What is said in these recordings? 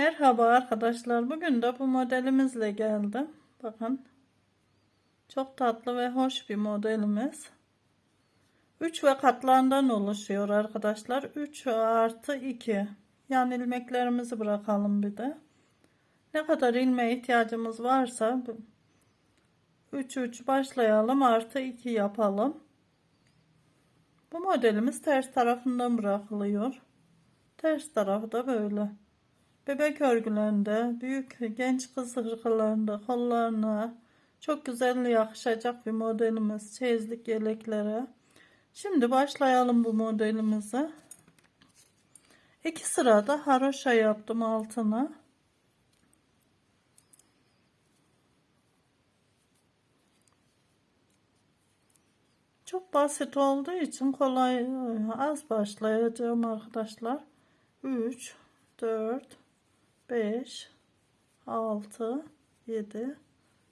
Merhaba arkadaşlar. Bugün de bu modelimizle geldim. Bakın. Çok tatlı ve hoş bir modelimiz. 3 ve katlarından oluşuyor arkadaşlar. 3 artı 2. Yan ilmeklerimizi bırakalım bir de. Ne kadar ilmeğe ihtiyacımız varsa 3 3 başlayalım artı 2 yapalım. Bu modelimiz ters tarafından bırakılıyor. Ters tarafı da böyle. Bebek örgülerinde, büyük genç kız hırkalarında, kollarına çok güzel yakışacak bir modelimiz. Çeyizlik yeleklere. Şimdi başlayalım bu modelimize. İki sırada haroşa yaptım altına. Çok basit olduğu için kolay az başlayacağım arkadaşlar. 3 4 5 6 7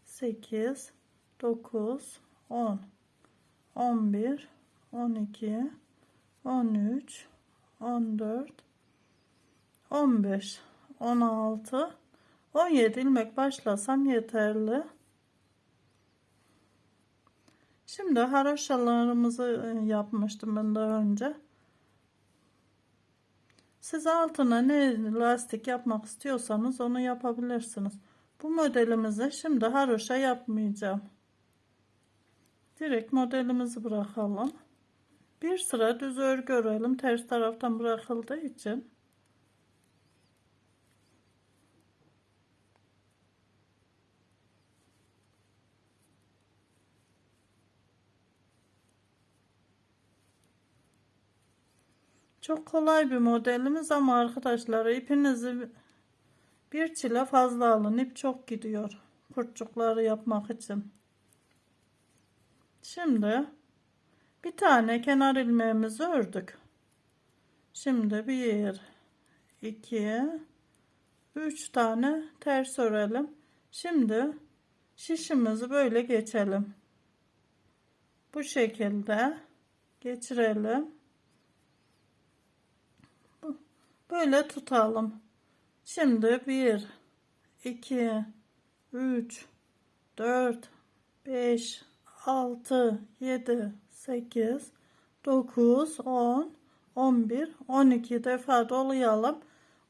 8 9 10 11 12 13 14 15 16 17 ilmek başlasam yeterli. Şimdi haroşalarımızı e, yapmıştım ben daha önce. Siz altına ne lastik yapmak istiyorsanız onu yapabilirsiniz. Bu modelimizi şimdi haroşa yapmayacağım. Direkt modelimizi bırakalım. Bir sıra düz örgü örelim. Ters taraftan bırakıldığı için. Çok kolay bir modelimiz ama arkadaşlar ipinizi bir çile fazla alın. İp çok gidiyor. Kurtçukları yapmak için. Şimdi bir tane kenar ilmeğimizi ördük. Şimdi bir, iki, üç tane ters örelim. Şimdi şişimizi böyle geçelim. Bu şekilde geçirelim. Böyle tutalım. Şimdi 1 2 3 4 5 6 7 8 9 10 11 12 defa dolayalım.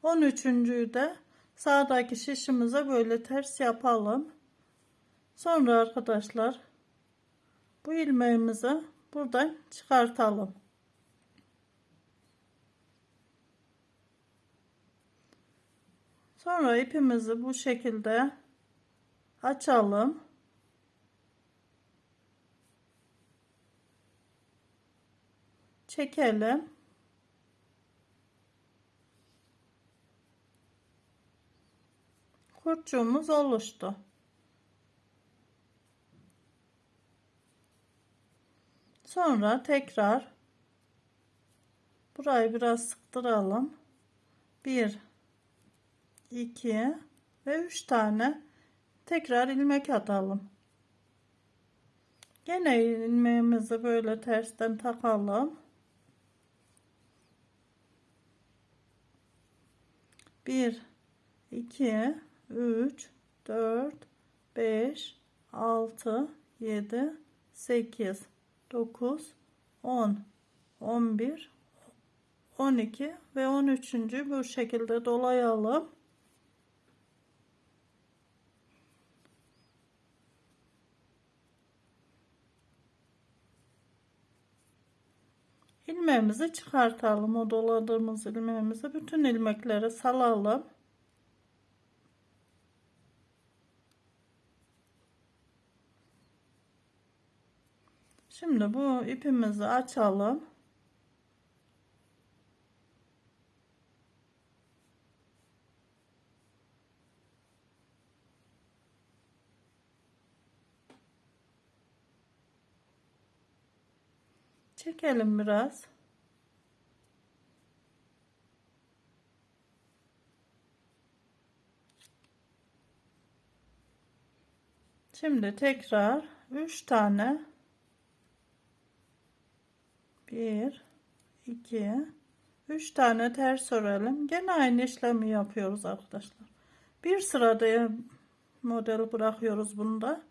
13. de sağdaki şişimize böyle ters yapalım. Sonra arkadaşlar bu ilmeğimizi buradan çıkartalım. Sonra ipimizi bu şekilde açalım. Çekelim. Kurtçuğumuz oluştu. Sonra tekrar burayı biraz sıktıralım. 1 2 ve 3 tane tekrar ilmek atalım. Gene ilmeğimizi böyle tersten takalım. 1 2 3 4 5 6 7 8 9 10 11 12 ve 13. bu şekilde dolayalım. İlmeğimizi çıkartalım o doladığımız ilmeğimizi bütün ilmekleri salalım şimdi bu ipimizi açalım Çekelim biraz. Şimdi tekrar 3 tane 1 2 3 tane ters örelim. Gene aynı işlemi yapıyoruz arkadaşlar. Bir sırada model bırakıyoruz bunda.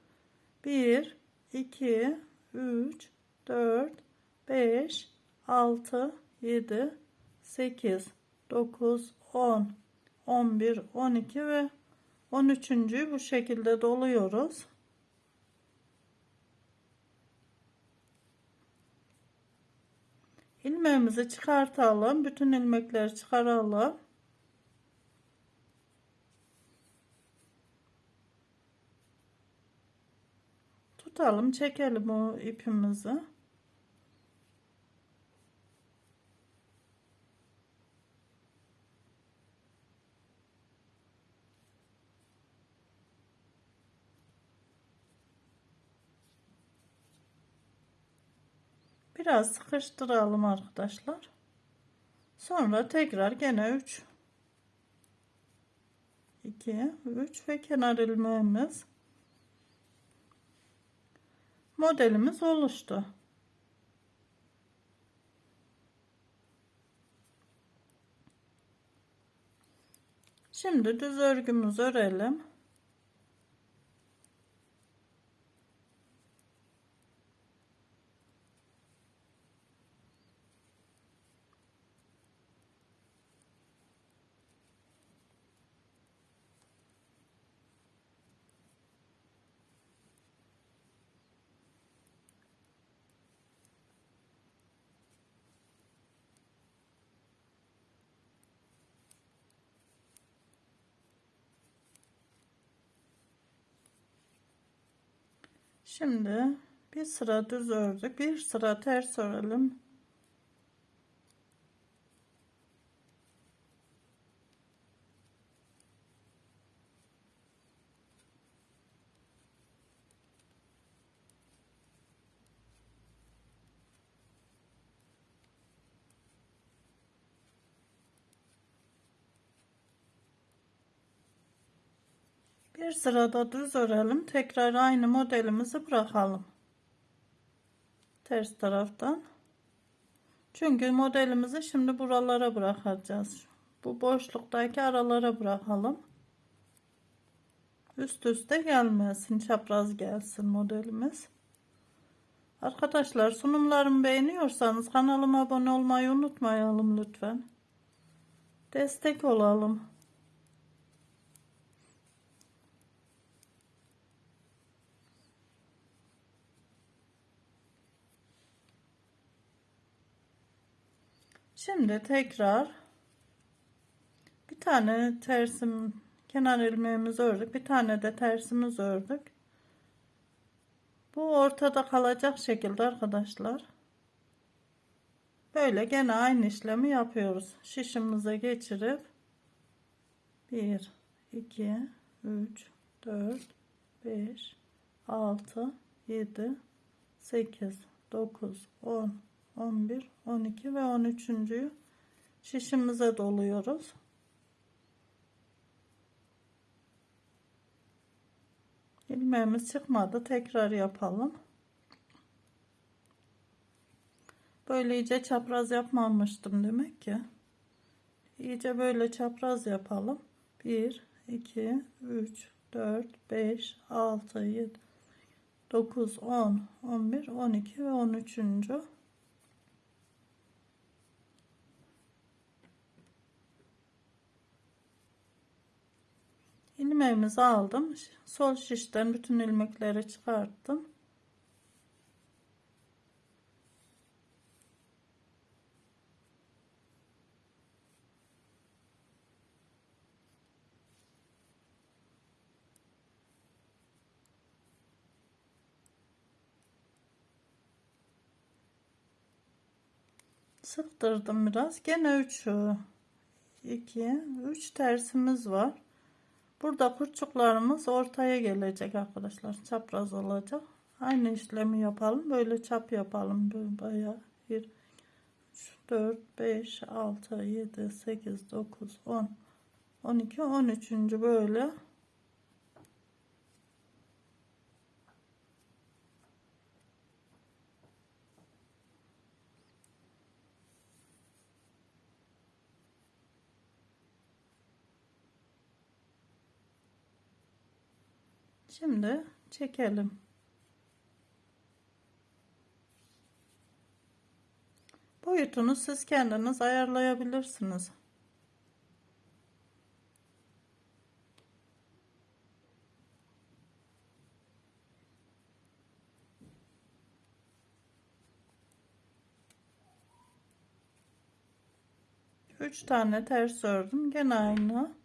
1 2 3 4 5 6 7 8 9 10 11 12 ve 13. bu şekilde doluyoruz. İlmeğimizi çıkartalım. Bütün ilmekleri çıkaralım. Tutalım, çekelim o ipimizi. Biraz sıkıştıralım arkadaşlar. Sonra tekrar gene 3 2 3 ve kenar ilmeğimiz modelimiz oluştu. Şimdi düz örgümüzü örelim. Şimdi bir sıra düz ördük. Bir sıra ters örelim. Bir sırada düz örelim. Tekrar aynı modelimizi bırakalım. Ters taraftan. Çünkü modelimizi şimdi buralara bırakacağız. Bu boşluktaki aralara bırakalım. Üst üste gelmesin. Çapraz gelsin modelimiz. Arkadaşlar sunumlarımı beğeniyorsanız kanalıma abone olmayı unutmayalım lütfen. Destek olalım. Şimdi tekrar bir tane tersim kenar ilmeğimizi ördük. Bir tane de tersimiz ördük. Bu ortada kalacak şekilde arkadaşlar. Böyle gene aynı işlemi yapıyoruz. Şişimize geçirip 1 2 3 4 5 6 7 8 9 10 11, 12 ve 13. şişimize doluyoruz. ilmeğimiz çıkmadı. Tekrar yapalım. Böyle iyice çapraz yapmamıştım demek ki. İyice böyle çapraz yapalım. 1, 2, 3, 4, 5, 6, 7, 9, 10, 11, 12 ve 13. ilmeğimizi aldım. Sol şişten bütün ilmekleri çıkarttım. sıktırdım biraz. Gene 3 2 3 tersimiz var. Burada kurçuklarımız ortaya gelecek arkadaşlar. Çapraz olacak. Aynı işlemi yapalım. Böyle çap yapalım. Böyle bayağı 1 3 4 5 6 7 8 9 10 12 13. böyle Şimdi çekelim. Boyutunu siz kendiniz ayarlayabilirsiniz. Üç tane ters ördüm. Gene aynı.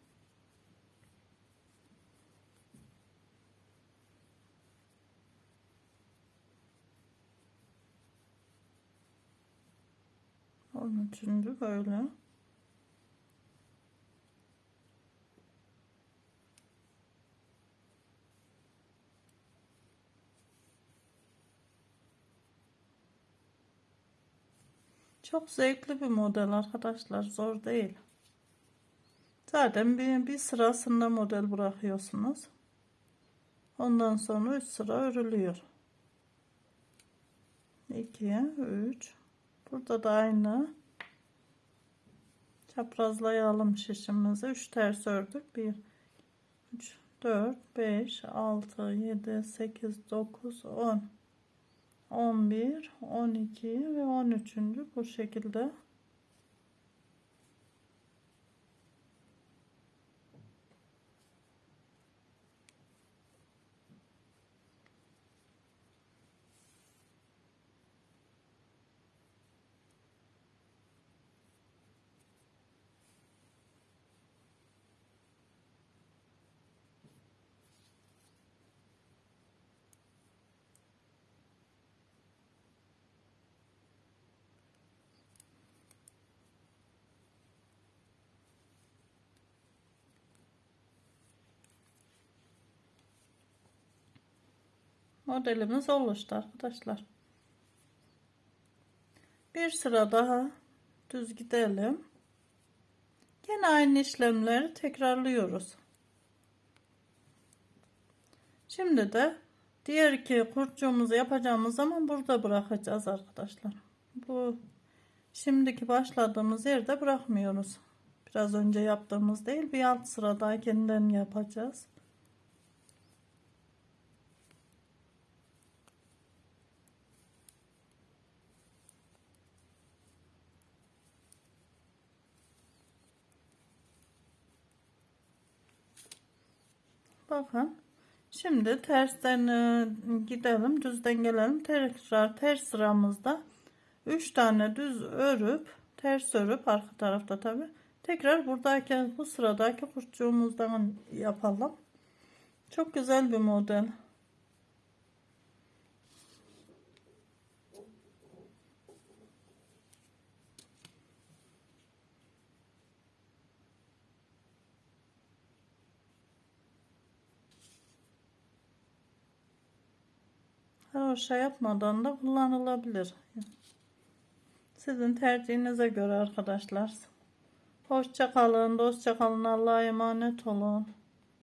On üçüncü böyle. Çok zevkli bir model arkadaşlar. Zor değil. Zaten bir, bir sırasında model bırakıyorsunuz. Ondan sonra 3 sıra örülüyor. 2 3 Burada da aynı. Çaprazlayalım şişimizi. 3 ters ördük. 1 3 4 5 6 7 8 9 10 11 12 ve 13. bu şekilde modelimiz oluştu arkadaşlar. Bir sıra daha düz gidelim. Yine aynı işlemleri tekrarlıyoruz. Şimdi de diğer iki kurtçuğumuzu yapacağımız zaman burada bırakacağız arkadaşlar. Bu şimdiki başladığımız yerde bırakmıyoruz. Biraz önce yaptığımız değil bir alt sıradakinden yapacağız. Bakın. Şimdi tersten e, gidelim. Düzden gelelim. Tekrar ters sıramızda 3 tane düz örüp ters örüp arka tarafta tabi. Tekrar buradaki bu sıradaki kurtçuğumuzdan yapalım. Çok güzel bir model. Haroşa yapmadan da kullanılabilir. Sizin tercihinize göre arkadaşlar. Hoşça kalın, dostça kalın. Allah'a emanet olun.